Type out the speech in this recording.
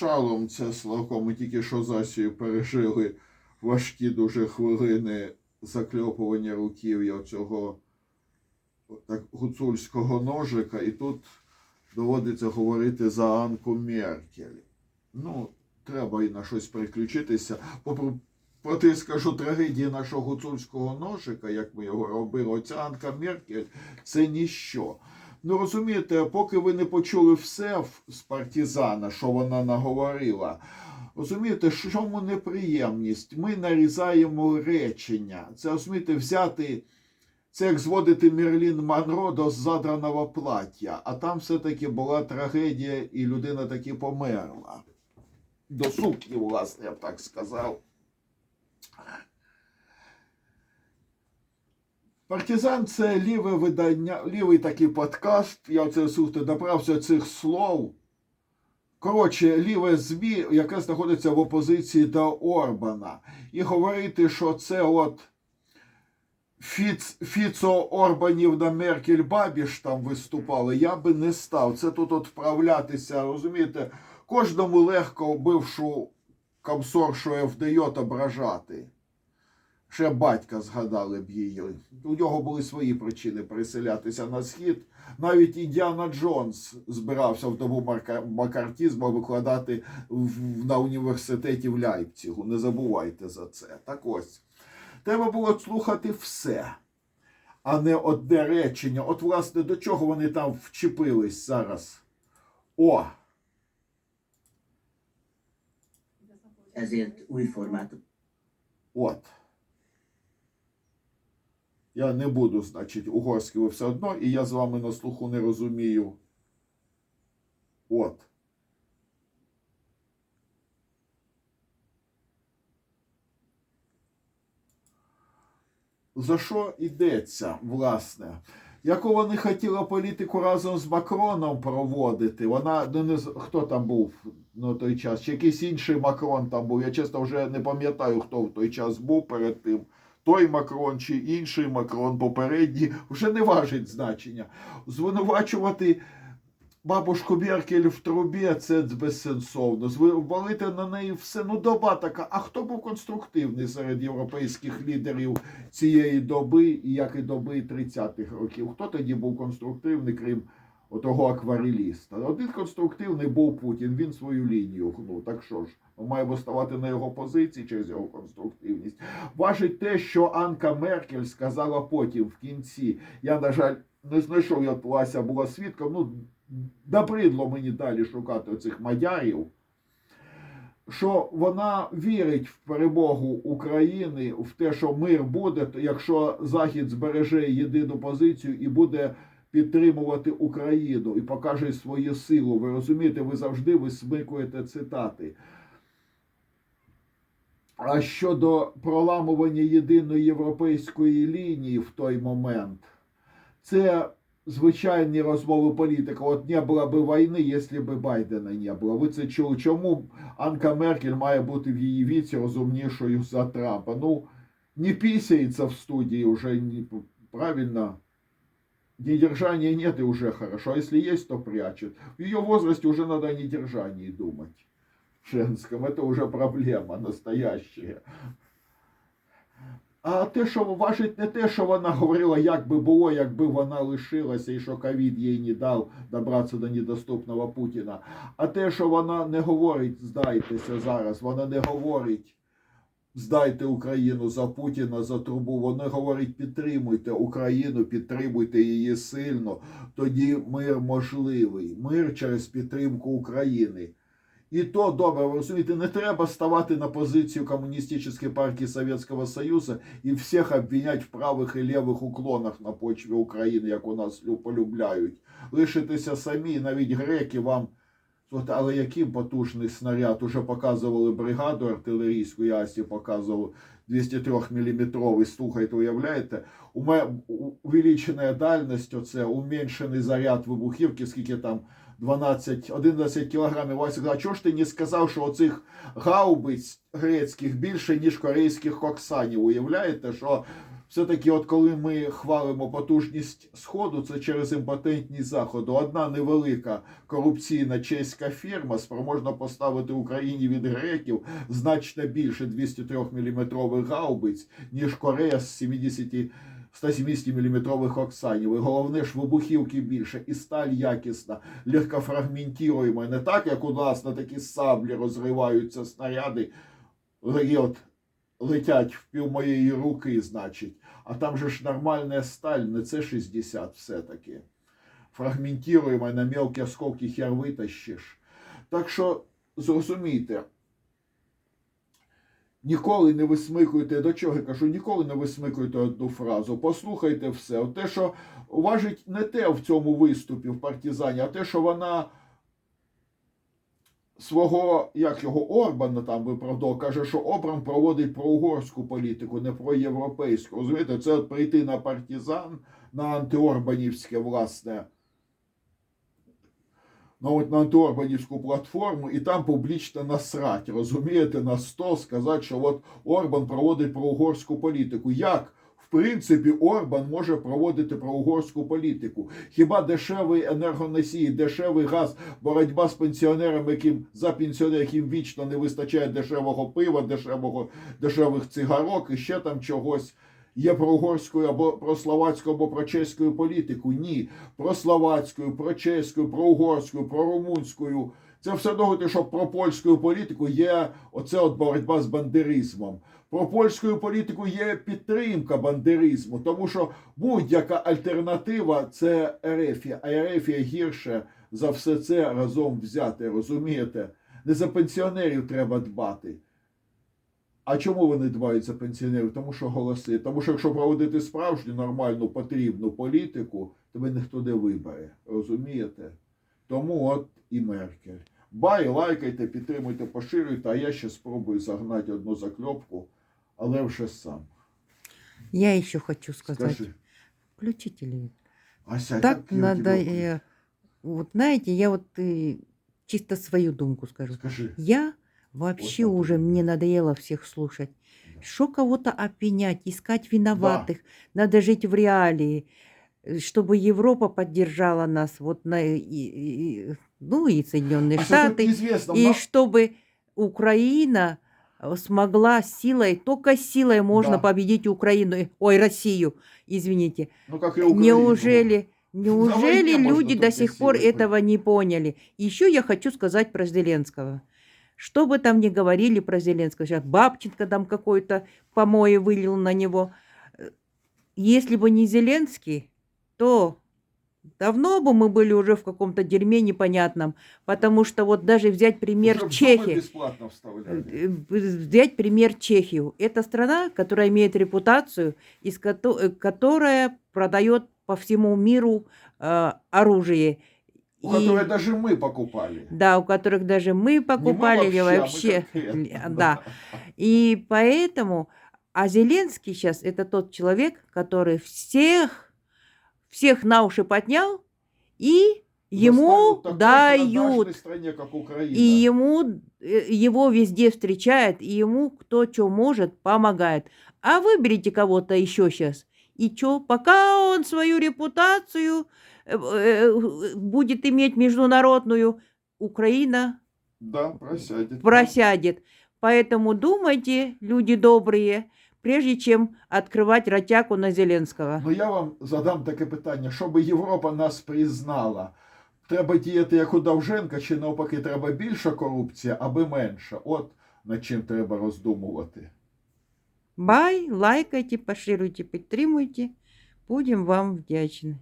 шалом це Славко. Ми тільки що з Асією пережили важкі дуже хвилини закльопування руків'я цього так, гуцульського ножика, і тут доводиться говорити за Анку Меркель. Ну, треба і на щось переключитися. Попри Проте скажу трагедії нашого гуцульського ножика, як ми його робили, оця Анка Меркель це ніщо. Ну розумієте, поки ви не почули все з партизана, що вона наговорила. Розумієте, що чому неприємність? Ми нарізаємо речення. Це розумієте, взяти. Це як зводити Мерлін Монро до задраного плаття, а там все-таки була трагедія, і людина таки померла. До сукні, власне, я б так сказав. Партизан це ліве видання, лівий такий подкаст. Я оце слухайте, добрався цих слов. Коротше, ліве ЗМІ, яке знаходиться в опозиції до Орбана. І говорити, що це от Фіц, Фіцо Орбанів на Меркель Бабіш там виступали, я би не став. Це тут от вправлятися, розумієте, кожному легко бившу комсоршу ФДЙ ображати. Ще батька згадали б її. У нього були свої причини переселятися на схід. Навіть Індіана Джонс збирався в добу марка- макартізму викладати в- на університеті в Ляйпцігу. Не забувайте за це. Так ось. Треба було слухати все, а не одне речення. От, власне, до чого вони там вчепились зараз. О, ezért új formát от. Я не буду, значить, угорською все одно, і я з вами на слуху не розумію. От. За що йдеться, власне? Яку вони хотіли політику разом з Макроном проводити? Вона ну, не з- хто там був на той час? Чи якийсь інший Макрон там був? Я чесно вже не пам'ятаю, хто в той час був перед тим. Той Макрон чи інший Макрон попередній вже не важить значення. Звинувачувати бабушку Меркель в трубі це безсенсовно. Зви- Валити на неї все. Ну, доба така. А хто був конструктивний серед європейських лідерів цієї доби, як і доби 30-х років? Хто тоді був конструктивний, крім отого аквареліста? Один конструктивний був Путін, він свою лінію гнув. Так що ж, ми маємо ставати на його позиції через його конструктивність. Важить те, що Анка Меркель сказала потім в кінці. Я, на жаль, не знайшов, як Вася була свідком. Ну, набридло мені далі шукати цих мадярів. Що вона вірить в перемогу України, в те, що мир буде, якщо Захід збереже єдину позицію і буде підтримувати Україну і покаже свою силу. Ви розумієте, ви завжди висмикуєте цитати. А щодо проламування єдиної європейської лінії в той момент, це звичайні розмови політика. От не було б війни, якщо б Байдена не було. Ви це чули? Чому Анка Меркель має бути в її віці розумнішою за Трампа? Ну, не писається в студії вже правильно. Недержания нет и уже хорошо. А если есть, то прячет. В ее возрасте уже надо о недержании думать. Женском. Это уже проблема настоящая. А те, що важить не те, що вона говорила, як би було, якби вона лишилася, і що ковід їй не дав добратися до недоступного Путіна. А те, що вона не говорить, здайтеся зараз, вона не говорить. Здайте Україну за Путіна за трубу. Вона говорить, підтримуйте Україну, підтримуйте її сильно. Тоді мир можливий. Мир через підтримку України. І то добре, ви розумієте, не треба ставати на позицію Комуністичної партії Совєтського Союзу і всіх обвинять в правих і лівих уклонах на почві України, як у нас полюбляють. Лишитеся самі, навіть греки вам. Слухайте, але який потужний снаряд? Уже показували бригаду артилерійську, я Асі показував 203 мм. Слухайте, уявляєте? У- Увеличена дальність, оце уменьшений заряд вибухівки, скільки там 12-11 кілограмів. Вася, а чого ж ти не сказав, що оцих гаубиць грецьких більше, ніж корейських коксанів? Уявляєте, що все-таки, от коли ми хвалимо потужність Сходу, це через імпотентність Заходу. Одна невелика корупційна чеська фірма спроможна поставити Україні від греків значно більше 203 мм гаубиць, ніж Корея з 70 170 мм оксанів. І головне ж вибухівки більше, і сталь якісна, легкофрагментуємо. Не так, як у нас на такі саблі розриваються снаряди, от летять в пів моєї руки, значить. А там же ж нормальна сталь, не це 60 все-таки. Фрагментуємо на мелкі осколки хер витащиш. Так що зрозумійте, ніколи не висмикуйте, до чого я кажу, ніколи не висмикуйте одну фразу. Послухайте все. Те, що важить не те в цьому виступі в партизані, а те, що вона свого, як його Орбана там виправдав, каже, що Обран проводить проугорську політику, не про європейську. Розумієте, це от прийти на партизан, на антиорбанівське, власне. Ну, на антиорбанівську платформу і там публічно насрать, розумієте, на стол сказати, що от Орбан проводить проугорську політику. Як? Принципі, Орбан може проводити проугорську політику. Хіба дешевий енергоносій, дешевий газ, боротьба з пенсіонерами, яким за пенсіонерів, яким вічно не вистачає дешевого пива, дешевого, дешевих цигарок і ще там чогось. Є про угорською або про словацьку, або про чеською політику. Ні. Про словацькою, про чеською, про угорською, про румунською. Це все одно, що про польську політику є оце от боротьба з бандеризмом. Про польську політику є підтримка бандеризму, тому що будь-яка альтернатива це Ерефія, а Ерефія гірше за все це разом взяти, розумієте? Не за пенсіонерів треба дбати. А чому вони дбають за пенсіонерів? Тому що голоси. Тому що якщо проводити справжню нормальну потрібну політику, тебе ніхто не вибере. Розумієте? Тому от і Меркель. Бай, лайкайте, підтримуйте, поширюйте, а я ще спробую загнати одну закльопку, але вже сам. Я еще хочу сказать. Скажи, Включи телевизор. Ася, так я надо... тебе- э, вот знаете, я вот э, чисто свою думку скажу. Скажи. Я вообще Вот так уже, мне надоело всех слушать. Что кого-то опенять, искать виноватых. Надо жить в реалии, э, чтобы Европа поддержала нас, вот на, и- и- ну и Соединенные Ася, тут Штаты, и ма- чтобы Украина смогла силой, только силой можно Да. победить Украину, э, ой, Россию, извините. ну, как и Україну. Неужели, неужели войне можно люди до сих пор силой этого не поняли? Еще я хочу сказать про Зеленского. Что бы там ни говорили про Зеленского, сейчас Бабченко там какой-то помои вылил на него. Э, Если бы не Зеленский, то давно бы мы были уже в каком-то дерьме непонятном. Потому что вот даже взять пример Уже Чехии. вставляли. Э, взять пример Чехию. Это страна, которая имеет репутацию, из кото- э, которая продает по всему миру э, оружие. У И- которой даже мы покупали. да, у которых даже мы Не мы покупали или а мы вообще. Да. И поэтому, а Зеленский сейчас это тот человек, который всех, всех на уши поднял, и ему дают стране, как Украина. и ему э, его везде встречает, и ему кто что может, помогает. А выберите кого-то еще сейчас. И что, пока он свою репутацию э, э, будет иметь международную, Украина Да, просядет. просядет. Поэтому думайте, люди добрые, прежде чем открывать ротяку на Зеленского. Ну я вам задам таке питання: щоб Європа нас признала, треба діяти як у Довженка, чи навпаки, треба більша корупція, аби менша. От над чим треба роздумувати. Бай, лайкайте, поширюйте, підтримуйте. Будем вам вдячні.